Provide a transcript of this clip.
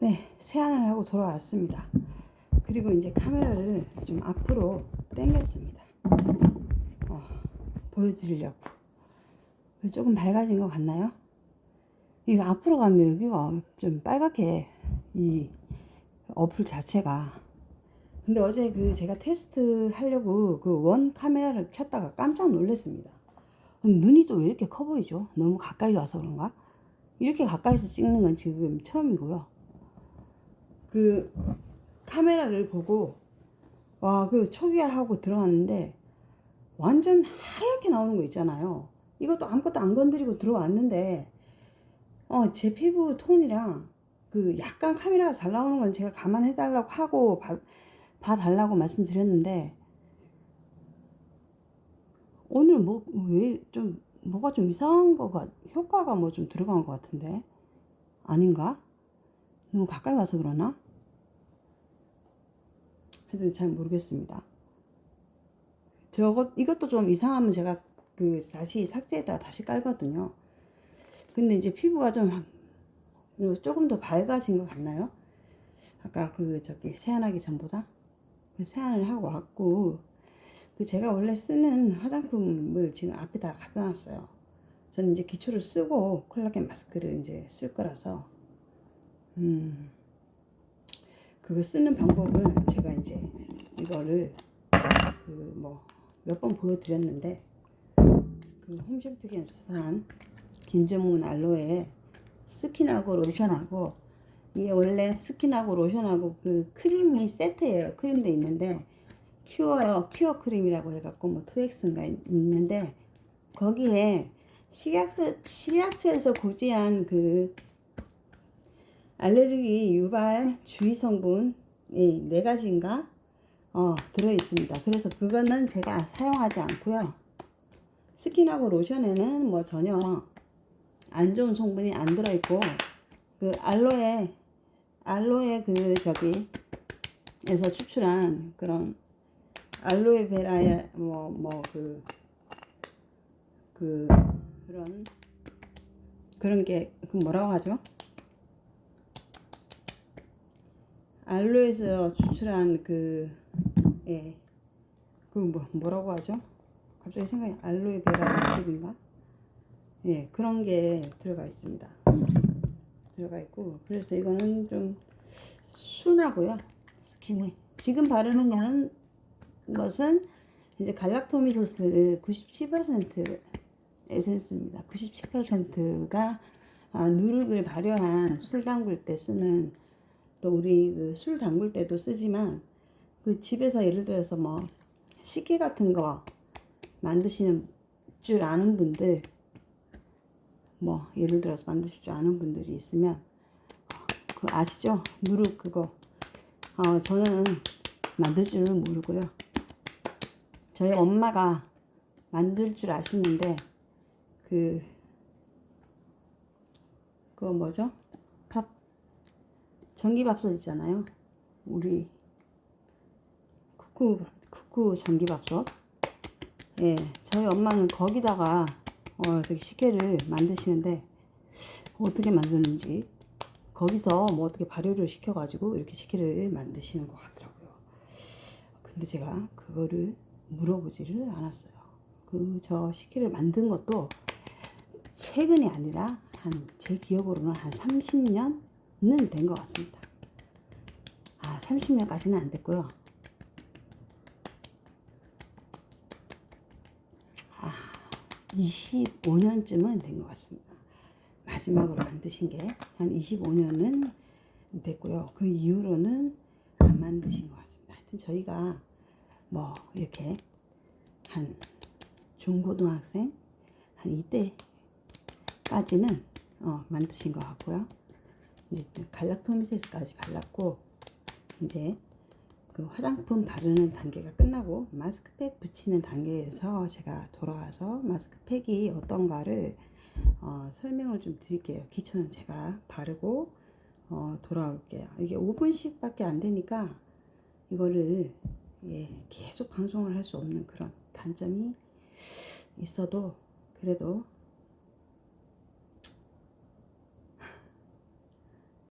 네, 세안을 하고 돌아왔습니다. 그리고 이제 카메라를 좀 앞으로 당겼습니다. 어, 보여드리려고. 조금 밝아진 것 같나요? 이거 앞으로 가면 여기가 좀 빨갛게 이 어플 자체가 근데 어제 그 제가 테스트 하려고 그 원 카메라를 켰다가 깜짝 놀랐습니다. 눈이 또 왜 이렇게 커 보이죠? 너무 가까이 와서 그런가? 이렇게 가까이서 찍는 건 지금 처음이고요. 그 카메라를 보고 와 그 초기화 하고 들어갔는데 완전 하얗게 나오는 거 있잖아요. 이것도 아무것도 안 건드리고 들어왔는데 어 제 피부 톤이랑 그 약간 카메라가 잘 나오는 건 제가 감안해 달라고 하고 봐, 봐 달라고 말씀드렸는데 오늘 뭐 왜 좀 뭐가 좀 이상한 거가 효과가 뭐 좀 들어간 것 같은데 아닌가? 너무 가까이 와서 그러나? 하여튼 잘 모르겠습니다. 저것 이것도 좀 이상하면 제가 그 다시 삭제에다 다시 깔거든요. 근데 이제 피부가 좀 조금 더 밝아진 것 같나요? 아까 그 저기 세안하기 전보다 세안을 하고 왔고 그 제가 원래 쓰는 화장품을 지금 앞에다 갖다 놨어요. 저는 이제 기초를 쓰고 콜라겐 마스크를 이제 쓸 거라서 음 그거 쓰는 방법은 제가 이거를 그 뭐 몇 번 보여드렸는데 그 홈쇼핑에서 산 김전문 알로에 스킨하고 로션하고 이게 원래 스킨하고 로션하고 그 크림이 세트예요. 크림도 있는데 큐어요. 큐어 크림이라고 해갖고 뭐 2X인가 있는데 거기에 식약처, 식약처에서 고지한 그 알레르기 유발 주의 성분이 네 가지인가 어, 들어 있습니다. 그래서 그거는 제가 사용하지 않고요. 스킨하고 로션에는 뭐 전혀 안 좋은 성분이 안 들어 있고 그 알로에 알로에 그 저기 에서 추출한 그런 알로에 베라의 뭐 뭐 그 그 그런 그런 게 그 뭐라고 하죠? 알로에서 추출한 그 예. 그 뭐 뭐라고 하죠? 갑자기 생각이 알로에 베라 육즙인가? 예, 그런 게 들어가 있습니다. 들어가 있고 그래서 이거는 좀 순하고요. 스킨이 지금 바르는 거는 것은 이제 갈락토미소스 97% 에센스입니다. 97%가 아, 누룩을 발효한 술 담글 때 쓰는 또 우리 그 술 담글 때도 쓰지만 그 집에서 예를 들어서 뭐 식기 같은 거 만드시는 줄 아는 분들 뭐 예를 들어서 만드실 줄 아는 분들이 있으면 그 아시죠? 누룩 그거 어, 저는 만들 줄은 모르고요. 저희 엄마가 만들 줄 아시는데 그 그거 뭐죠? 밥 전기밥솥 있잖아요. 우리 쿠쿠 쿠쿠 전기밥솥. 예, 저희 엄마는 거기다가 어, 저기 식혜를 만드시는데 어떻게 만드는지 거기서 뭐 어떻게 발효를 시켜 가지고 이렇게 식혜를 만드시는 것 같더라고요. 근데 제가 그거를 물어보지를 않았어요. 그저 식혜를 만든 것도 최근이 아니라 한 제 기억으로는 한 30년은 된 것 같습니다. 아 30년까지는 안 됐고요. 아 25년쯤은 된 것 같습니다. 마지막으로 만드신 게 한 25년은 됐고요. 그 이후로는 안 만드신 것 같습니다. 하여튼 저희가 뭐 이렇게 한 중고등학생 한 이때까지는 어, 만드신 것 같고요. 이제 갈락토미세스까지 발랐고 이제 그 화장품 바르는 단계가 끝나고 마스크팩 붙이는 단계에서 제가 돌아와서 마스크팩이 어떤가를 어, 설명을 좀 드릴게요. 기초는 제가 바르고 어, 돌아올게요. 이게 5분씩 밖에 안 되니까 이거를 예, 계속 방송을 할 수 없는 그런 단점이 있어도 그래도